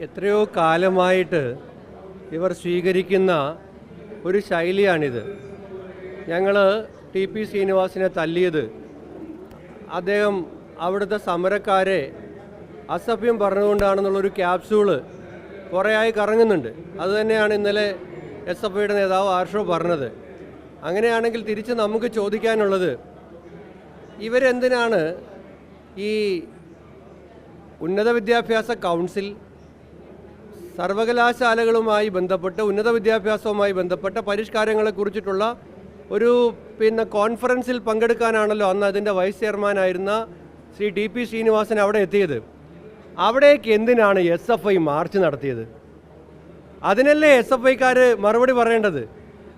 എത്രയോ കാലമായിട്ട് ഇവർ സ്വീകരിക്കുന്ന ഒരു ശൈലിയാണിത്. ഞങ്ങൾ ടി പി ശ്രീനിവാസിനെ തല്ലിയത്. അദ്ദേഹം അവിടുത്തെ സമരക്കാരെ അസഭ്യം പറഞ്ഞുകൊണ്ടാണെന്നുള്ളൊരു ക്യാപ്സ്യൂൾ കുറേയായി കറങ്ങുന്നുണ്ട്. അതുതന്നെയാണ് ഇന്നലെ എസ് എഫ് ഐയുടെ നേതാവ് ആർഷോ പറഞ്ഞത്. അങ്ങനെയാണെങ്കിൽ തിരിച്ച് നമുക്ക് ചോദിക്കാനുള്ളത് ഇവരെന്തിനാണ് ഈ ഉന്നത വിദ്യാഭ്യാസ കൗൺസിൽ സർവകലാശാലകളുമായി ബന്ധപ്പെട്ട് ഉന്നത വിദ്യാഭ്യാസവുമായി ബന്ധപ്പെട്ട പരിഷ്കാരങ്ങളെ കുറിച്ചിട്ടുള്ള ഒരു പിന്നെ കോൺഫറൻസിൽ പങ്കെടുക്കാനാണല്ലോ അന്ന് അതിന്റെ വൈസ് ചെയർമാനായിരുന്ന ശ്രീ ടി പി ശ്രീനിവാസൻ അവിടെ എത്തിയത്. അവിടേക്ക് എന്തിനാണ് എസ് എഫ് ഐ മാർച്ച് നടത്തിയത്? അതിനല്ലേ എസ് എഫ് ഐക്കാർ മറുപടി പറയേണ്ടത്?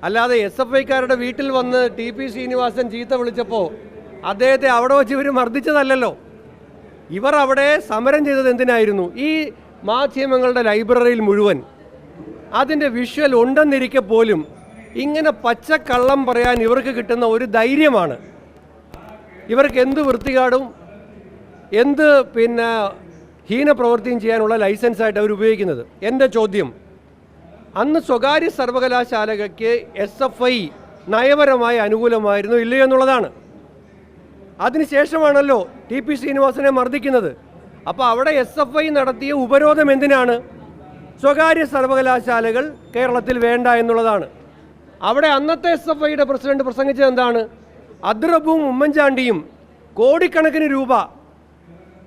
അല്ലാതെ എസ് എഫ് ഐക്കാരുടെ വീട്ടിൽ വന്ന് ടി പി ശ്രീനിവാസൻ ചീത്ത വിളിച്ചപ്പോൾ അദ്ദേഹത്തെ അവിടെ വെച്ച് ഇവർ മർദ്ദിച്ചതല്ലല്ലോ. ഇവർ അവിടെ സമരം ചെയ്തത് എന്തിനായിരുന്നു? ഈ മാധ്യമങ്ങളുടെ ലൈബ്രറിയിൽ മുഴുവൻ. അതിന്റെ വിഷ്വൽ ഉണ്ടെന്നിരിക്കെ പോലും ഇങ്ങനെ പച്ചക്കള്ളം പറയാൻ ഇവർക്ക് കിട്ടുന്ന ഒരു ധൈര്യമാണ്. ഇവർക്ക് എന്ത് വൃത്തികാടും എന്ത് പിന്നെ ഹീനപ്രവൃത്തിയും ചെയ്യാനുള്ള ലൈസൻസായിട്ട് അവർ ഉപയോഗിക്കുന്നത്. എന്റെ ചോദ്യം അന്ന് സ്വകാര്യ സർവകലാശാലകൾക്ക് എസ് എഫ് ഐ നയപരമായി അനുകൂലമായിരുന്നു ഇല്ലയോ എന്നുള്ളതാണ്. അതിനുശേഷമാണല്ലോ ടി പി ശ്രീനിവാസനെ മർദ്ദിക്കുന്നത്. അപ്പോൾ അവിടെ എസ് എഫ് ഐ നടത്തിയ ഉപരോധം എന്തിനാണ്? സ്വകാര്യ സർവകലാശാലകൾ കേരളത്തിൽ വേണ്ട എന്നുള്ളതാണ്. അവിടെ അന്നത്തെ എസ് എഫ് ഐയുടെ പ്രസിഡന്റ് പ്രസംഗിച്ചത് എന്താണ്? അദ്രബും ഉമ്മൻചാണ്ടിയും കോടിക്കണക്കിന് രൂപ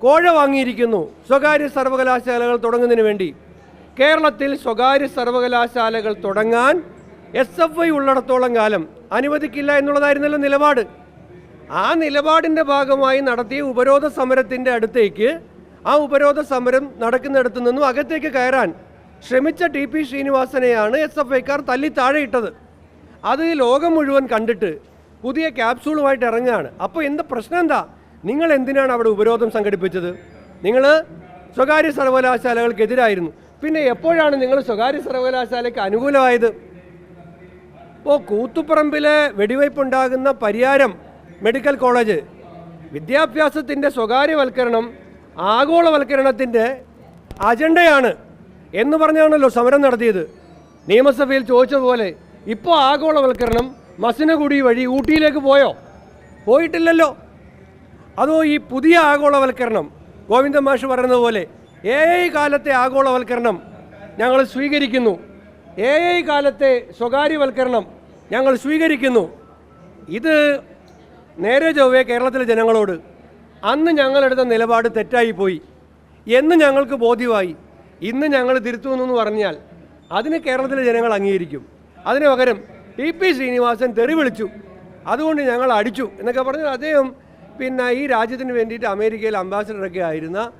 കോഴ വാങ്ങിയിരിക്കുന്നു സ്വകാര്യ സർവകലാശാലകൾ തുടങ്ങുന്നതിന് വേണ്ടി. കേരളത്തിൽ സ്വകാര്യ സർവകലാശാലകൾ തുടങ്ങാൻ എസ് എഫ് ഐ ഉള്ളിടത്തോളം കാലം അനുവദിക്കില്ല എന്നുള്ളതായിരുന്നല്ലോ നിലപാട്. ആ നിലപാടിന്റെ ഭാഗമായി നടത്തിയ ഉപരോധ സമരത്തിന്റെ അടുത്തേക്ക് ആ ഉപരോധ സമരം നടക്കുന്നിടത്തു നിന്നും അകത്തേക്ക് കയറാൻ ശ്രമിച്ച ടി പി ശ്രീനിവാസനെയാണ് എസ് എഫ് ഐക്കാർ തല്ലി താഴെയിട്ടത്. അത് ലോകം മുഴുവൻ കണ്ടിട്ട് പുതിയ ക്യാപ്സൂളുമായിട്ട് ഇറങ്ങുകയാണ്. അപ്പോൾ എന്ത് പ്രശ്നം എന്താ? നിങ്ങൾ എന്തിനാണ് അവിടെ ഉപരോധം സംഘടിപ്പിച്ചത്? നിങ്ങൾ സ്വകാര്യ സർവകലാശാലകൾക്കെതിരായിരുന്നു. പിന്നെ എപ്പോഴാണ് നിങ്ങൾ സ്വകാര്യ സർവകലാശാലയ്ക്ക് അനുകൂലമായത്? ഇപ്പോൾ കൂത്തുപറമ്പിലെ വെടിവയ്പ്പുണ്ടാകുന്ന പരിയാരം മെഡിക്കൽ കോളേജ്. വിദ്യാഭ്യാസത്തിന്റെ സ്വകാര്യവൽക്കരണം ആഗോളവൽക്കരണത്തിന്റെ അജണ്ടയാണ് എന്ന് പറഞ്ഞാണല്ലോ സമരം നടത്തിയത്. നിയമസഭയിൽ ചോദിച്ചതുപോലെ ഇപ്പോൾ ആഗോളവൽക്കരണം കൂടി വഴി ഊട്ടിയിലേക്ക് പോയോ? പോയിട്ടില്ലല്ലോ. അതോ ഈ പുതിയ ആഗോളവൽക്കരണം ഗോവിന്ദ മാഷ് പറയുന്നത് പോലെ എ ഐ കാലത്തെ ആഗോളവൽക്കരണം ഞങ്ങൾ സ്വീകരിക്കുന്നു. എ ഐ കാലത്തെ സ്വകാര്യവൽക്കരണം ഞങ്ങൾ സ്വീകരിക്കുന്നു. ഇത് നേരെ ചൊവ്വേ കേരളത്തിലെ ജനങ്ങളോട് അന്ന് ഞങ്ങളെടുത്ത നിലപാട് തെറ്റായി പോയി എന്ന് ഞങ്ങൾക്ക് ബോധ്യമായി. ഇന്ന് ഞങ്ങൾ തിരുത്തുന്നു പറഞ്ഞാൽ അതിന് കേരളത്തിലെ ജനങ്ങൾ അംഗീകരിക്കും. അതിന് പകരം ടി പി ശ്രീനിവാസൻ തെറി വിളിച്ചു. അതുകൊണ്ട് ഞങ്ങൾ അടിച്ചു എന്നൊക്കെ പറഞ്ഞാൽ അദ്ദേഹം പിന്നെ ഈ രാജ്യത്തിന് വേണ്ടിയിട്ട് അമേരിക്കയിൽ അംബാസിഡറൊക്കെ ആയിരുന്ന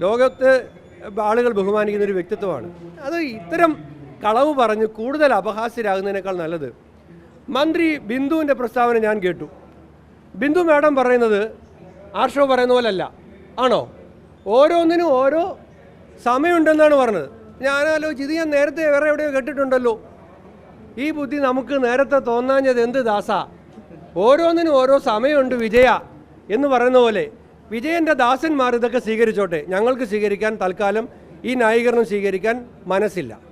ലോകത്ത് ആളുകൾ ബഹുമാനിക്കുന്ന ഒരു വ്യക്തിത്വമാണ്. അത് ഇത്തരം കളവ് പറഞ്ഞ് കൂടുതൽ അപഹാസ്യരാകുന്നതിനേക്കാൾ നല്ലത്. മന്ത്രി ബിന്ദുവിന്റെ പ്രസ്താവന ഞാൻ കേട്ടു. ബിന്ദു മാഡം പറയുന്നത് ആർഷോ പറയുന്ന പോലല്ല. ആണോ? ഓരോന്നിനും ഓരോ സമയമുണ്ടെന്നാണ് പറഞ്ഞത്. ഞാൻ ആലോചിച്ച് ഇത് ഞാൻ നേരത്തെ വേറെ എവിടെയോ കേട്ടിട്ടുണ്ടല്ലോ. ഈ ബുദ്ധി നമുക്ക് നേരത്തെ തോന്നാഞ്ഞത് എന്ത് ദാസ? ഓരോന്നിനും ഓരോ സമയമുണ്ട് വിജയ എന്ന് പറയുന്ന പോലെ. വിജയന്റെ ദാസന്മാർ ഇതൊക്കെ സ്വീകരിച്ചോട്ടെ. ഞങ്ങൾക്ക് സ്വീകരിക്കാൻ തൽക്കാലം ഈ ന്യായീകരണം സ്വീകരിക്കാൻ മനസ്സില്ല.